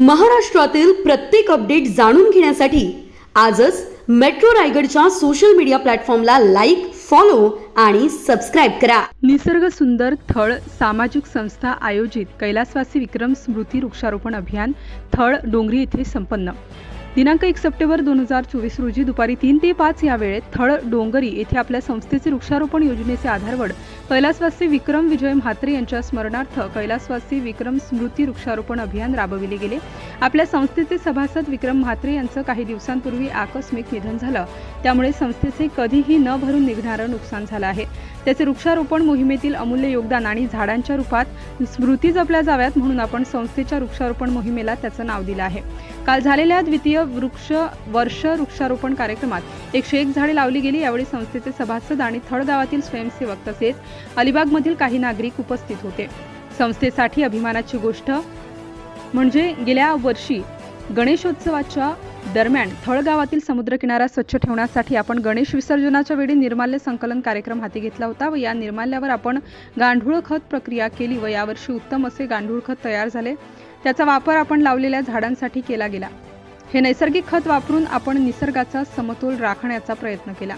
महाराष्ट्रातील प्रत्येक अपडेट जाणून घेण्यासाठी आजच मेट्रो रायगडच्या सोशल मीडिया प्लॅटफॉर्मला लाईक फॉलो आणि सबस्क्राईब करा. निसर्ग सुंदर थळ सामाजिक संस्था आयोजित कैलासवासी विक्रम स्मृती वृक्षारोपण अभियान थळ डोंगरी येथे संपन्न. दिनांक एक सप्टेंबर दोन हजार चोवीस रोजी दुपारी तीन ते पाच या वेळेत थळ डोंगरी येथे आपल्या संस्थेचे वृक्षारोपण योजनेचे आधारवड कैलासवासी विक्रम विजय म्हात्रे यांच्या स्मरणार्थ कैलासवासी विक्रम स्मृती वृक्षारोपण अभियान राबविले गेले. आपल्या संस्थेचे सभासद विक्रम म्हात्रे यांचं काही दिवसांपूर्वी आकस्मिक निधन झालं. त्यामुळे संस्थेचे कधीही न भरून निघणारं नुकसान झालं आहे. त्याचे वृक्षारोपण मोहिमेतील अमूल्य योगदान आणि झाडांच्या रूपात स्मृती जपल्या जाव्यात म्हणून आपण संस्थेच्या वृक्षारोपण मोहिमेला त्याचं नाव दिलं आहे. काल झालेल्या द्वितीय वृक्ष वर्ष वृक्षारोपण कार्यक्रमात एकशे एक झाडे लावली गेली. यावेळी संस्थेचे सभासद आणि थळ गावातील स्वयंसेवक तसेच अलिबागमधील काही नागरिक उपस्थित होते. संस्थेसाठी अभिमानाची गोष्ट म्हणजे गेल्या वर्षी गणेशोत्सवाच्या दरम्यान थळगावातील समुद्रकिनारा स्वच्छ ठेवण्यासाठी आपण गणेश विसर्जनाच्या वेळी निर्माल्य संकलन कार्यक्रम हाती घेतला होता व या निर्माल्यावर आपण गांडूळ खत प्रक्रिया केली व यावर्षी उत्तम असे गांडूळ खत तयार झाले. त्याचा वापर आपण लावलेल्या झाडांसाठी केला गेला. हे नैसर्गिक खत वापरून आपण निसर्गाचा समतोल राखण्याचा प्रयत्न केला.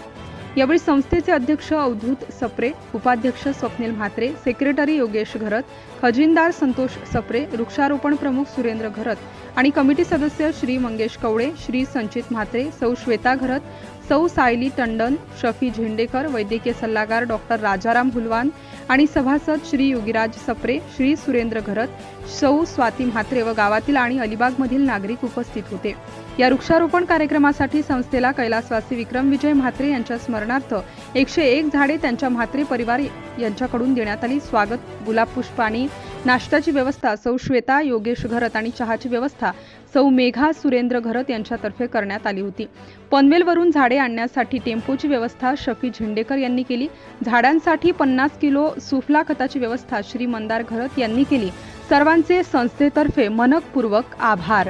यावेळी संस्थेचे अध्यक्ष अवधूत सप्रे उपाध्यक्ष स्वप्नील म्हात्रे सेक्रेटरी योगेश घरत खजिनदार संतोष सप्रे वृक्षारोपण प्रमुख सुरेंद्र घरत आणि कमिटी सदस्य श्री मंगेश कवळे श्री संचित म्हात्रे सौ श्वेता घरत सौ सायली टंडन शफी झेंडेकर वैद्यकीय सल्लागार डॉक्टर राजाराम हुलवान आणि सभासद श्री योगीराज सप्रे श्री सुरेंद्र घरत सौ स्वाती म्हात्रे व गावातील आणि अलिबागमधील नागरिक उपस्थित होते. या वृक्षारोपण कार्यक्रमासाठी संस्थेला कैलासवासी विक्रम विजय म्हात्रे यांच्या स्मरणार्थ एकशे एक झाडे त्यांच्या म्हात्रे परिवार यांच्याकडून देण्यात आली. स्वागत गुलाब पुष्प आणि नाश्त्याची व्यवस्था सौ श्वेता योगेश घरत आणि चहाची व्यवस्था सौ मेघा सुरेंद्र घरत यांच्यातर्फे करण्यात आली होती. पनवेलवरून झाडे आणण्यासाठी टेम्पोची व्यवस्था शफी झेंडेकर यांनी केली. झाडांसाठी पन्नास किलो सुफला खताची व्यवस्था श्री मंदार घरत यांनी केली. सर्वांचे संस्थेतर्फे मनकपूर्वक आभार.